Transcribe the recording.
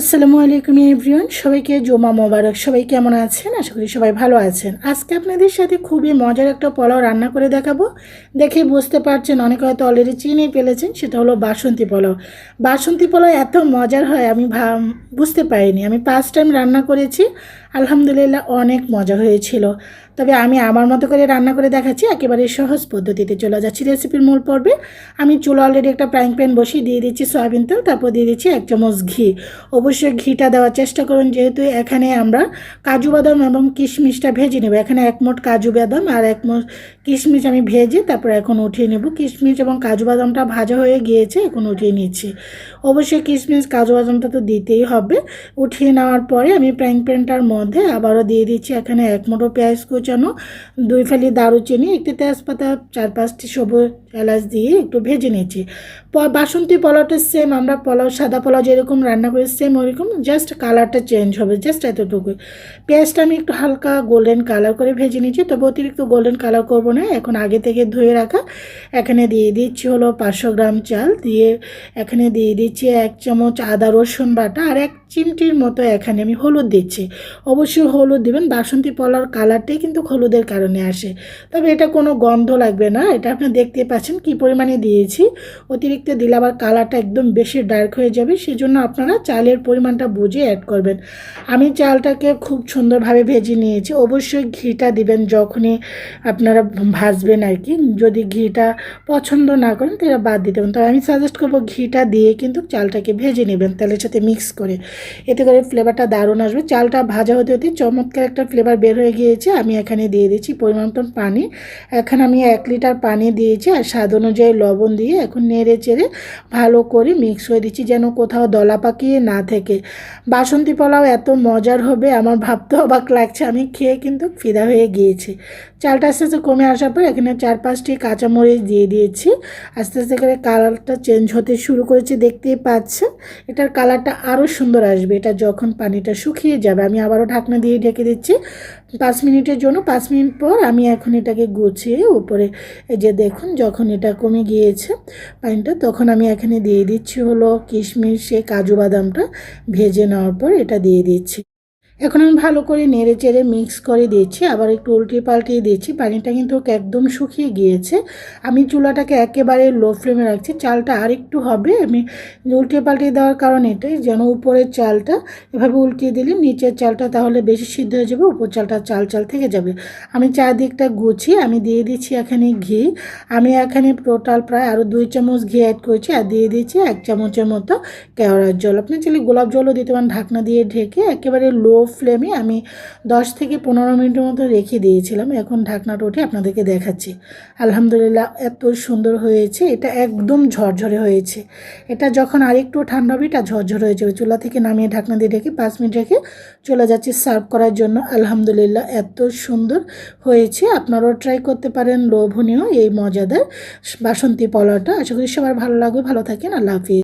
আসসালামু আলাইকুম এভরিওয়ান, সবাইকে জমা মোবারক, সবাই কেমন আছেন? আশা করি সবাই ভালো আছেন। আজকে আপনাদের সাথে খুবই মজার একটা পোলাও রান্না করে দেখাবো। দেখে বুঝতে পারছেন, অনেকে হয়তো অলরেডি চিনেই ফেলেছেন, সেটা হলো বাসন্তী পোলাও। বাসন্তী পোলাও এত মজার হয়, আমি বুঝতে পারিনি। আমি ফার্স্ট টাইম রান্না করেছি, আলহামদুলিল্লাহ অনেক মজা হয়েছিল। তবে আমি আমার মতো করে রান্না করে দেখাচ্ছি, একেবারে সহজ পদ্ধতিতে চলে যাচ্ছি রেসিপির মূল পর্বে। আমি চুলো অলরেডি একটা ফ্রাইং প্যান বসিয়ে দিয়ে দিচ্ছি, সয়াবিন তেল, তারপর দিয়ে দিচ্ছি এক চামচ ঘি। অবশ্যই ঘিটা দেওয়ার চেষ্টা করুন, যেহেতু এখানে আমরা কাজু বাদাম এবং কিশমিশটা ভেজে নেব। এখানে এক মোট কাজু বাদাম আর এক মোট কিশমিশ আমি ভেজে তারপর এখন উঠিয়ে নেব। কিশমিশ এবং কাজু বাদামটা ভাজা হয়ে গিয়েছে, এখন উঠিয়ে নিচ্ছি। অবশ্যই কিশমিশ, কাজু বাদামটা তো দিতেই হবে। উঠিয়ে নেওয়ার পরে আমি ফ্রাইং প্যানটার মধ্যে আবারও দিয়ে দিচ্ছি এখানে এক মোটো পেঁয়াজ কুচানো, দুই ফালি দারুচিনি, একটি তেজপাতা, চার পাঁচটি সবুজ এলাচ দিয়ে একটু ভেজে নিচ্ছি। প- বাসন্তী পোলাওটা সেম আমরা পোলাও, সাদা পোলাও যেরকম রান্না করি সেম ওরকম জাস্ট কালারটা চেঞ্জ হবে জাস্ট এতটুকু। পেঁয়াজটা আমি একটু হালকা গোল্ডেন কালার করে ভেজে নিচ্ছি তবে অতিরিক্ত গোল্ডেন কালার করব না, এখন আগে থেকে ধুয়ে রাখা। এখানে দিয়ে দিচ্ছি হলো পাঁচশো গ্রাম চাল, দিয়ে এখানে দিয়ে দিচ্ছি এক চামচ আদা রসুন বাটা, আর এক চিমটির মতো এখানে আমি হলুদ দিচ্ছি। অবশ্যই হলুদ দিবেন, বাসন্তী পোলাওর কালারটাই কিন্তু হলুদের কারণে আসে। তবে এটা কোনো গন্ধ লাগবে না, এটা আপনি দেখতে পাচ্ছেন কী পরিমাণে দিয়েছি। অতিরিক্ত দিলে আবার কালারটা একদম বেশি ডার্ক হয়ে যাবে, সেজন্য আপনারা চালের পরিমাণটা বুঝে অ্যাড করবেন। আমি চালটাকে খুব সুন্দরভাবে ভেজে নিয়েছি। অবশ্যই ঘিটা দিবেন যখনই আপনারা ভাজবেন আর কি। যদি ঘিটা পছন্দ না করেন তাহলে বাদ দিতে পারেন। তবে আমি সাজেস্ট করব ঘিটা দিয়ে কিন্তু চালটাকে ভেজে নেবেন তেলের সাথে মিক্স করে। এতে করে ফ্লেভারটা দারুণ আসবে। চালটা ভাজা হতে হতে চমৎকার একটা ফ্লেভার বের হয়ে গিয়েছে। আমি এখানে দিয়ে দিচ্ছি পরিমাণ পানি। এখন আমি এক লিটার পানি দিয়েছি আর স্বাদ অনুযায়ী লবণ দিয়ে এখন নেড়ে চেড়ে ভালো করে মিক্স হয়ে দিচ্ছি যেন কোথাও দলা পাকিয়ে না থেকে। বাসন্তী পোলাও এত মজার হবে, আমার ভাবতে অবাক লাগছে। আমি খেয়ে কিন্তু ফিদা হয়ে গিয়েছি। চালটা আস্তে আস্তে কমে আসার পর এখানে চার পাঁচটি কাঁচামরিচ দিয়ে দিয়েছি। আস্তে আস্তে করে কালারটা চেঞ্জ হতে শুরু করেছে, দেখতেই পাচ্ছেন? এটার কালারটা আরও সুন্দর আসবে। এটা যখন পানিটা শুকিয়ে যাবে, আমি আবারও ঢাকনা দিয়ে ঢেকে দিচ্ছি। পাঁচ মিনিটের জন্য, পাঁচ মিনিট পর আমি এখন এটাকে গুছিয়ে উপরে, এই যে দেখুন, যখন এটা কমে গিয়েছে পানিটা, তখন আমি এখানে দিয়ে দিচ্ছি হলো কিশমিশ কাজু বাদামটা। ভেজে নেওয়ার পর এটা দিয়ে দিচ্ছি। এখন আমি ভালো করে নেড়ে চেড়ে মিক্স করে দিয়েছি, আবার একটু উল্টিয়ে পাল্টিয়ে দিয়েছি। পানিটা কিন্তু একদম শুকিয়ে গিয়েছে। আমি চুলাটাকে একেবারে লো ফ্লেমে রাখছি। চালটা আর একটু হবে। আমি উল্টিয়ে পাল্টিয়ে দেওয়ার কারণ এটাই, যেন উপরের চালটা এভাবে উল্টিয়ে দিলে নিচের চালটা তাহলে বেশি সিদ্ধ হয়ে যাবে, উপর চালটা চাল চাল থেকে যাবে। আমি চারদিকটা গুছিয়ে আমি দিয়ে দিচ্ছি এখানে ঘি। আমি এখানে টোটাল প্রায় আরও দুই চামচ ঘি অ্যাড করেছি আর দিয়ে দিচ্ছি এক চামচের মতো কেওড়ার জল। আপনি চাইলে গোলাপ জলও দিতে পারেন, ঢাকনা দিয়ে ঢেকে একেবারে লো ফ্লেমে আমি দশ থেকে পনেরো মিনিটের মতো রেখে দিয়েছিলাম। এখন ঢাকনাটা উঠে আপনাদেরকে দেখাচ্ছি। আলহামদুলিল্লাহ, এত সুন্দর হয়েছে। এটা একদম ঝরঝরে হয়েছে। এটা যখন আরেকটু ঠান্ডা হবে, এটা ঝরঝরে হয়ে যাবে। চুলা থেকে নামিয়ে ঢাকনা দিয়ে রেখে পাঁচ মিনিট রেখে চলে যাচ্ছি সার্ভ করার জন্য। আলহামদুলিল্লাহ, এত সুন্দর হয়েছে। আপনারাও ট্রাই করতে পারেন। লোভনীয় এই মজাদার বাসন্তী পোলাওটা আশা করি সবার ভালো লাগবে। ভালো থাকেন। আল্লাহ হাফিজ।